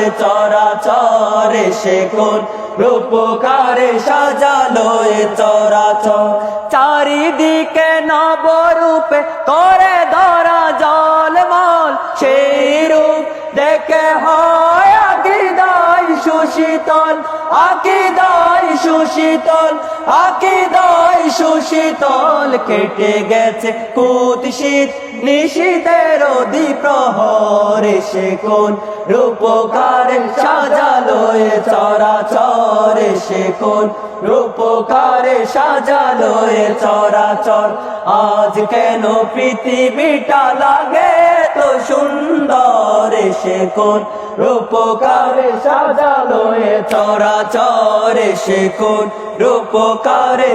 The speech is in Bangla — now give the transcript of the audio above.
এ চরাচরে সে কোন রূপকারে সাজালো এ চরাচর। চারিদিকে নবরূপে করে ধরা জলমল, সেই রূপ দেখে হয় আকিদাই সুশীতল আকিদাই সুশীতল আকিদাই সুশীতল। কেটে গেছে কুৎসিত নিশীতের প্রহর সে কোন রূপকারে সাজালো এ চরাচর সে কোন রূপকারে সাজালো এ চরাচর। আজ কেন পৃথিবীটা লাগে তো সুন্দর? সে কোন রূপকারে সে কোন রূপকারে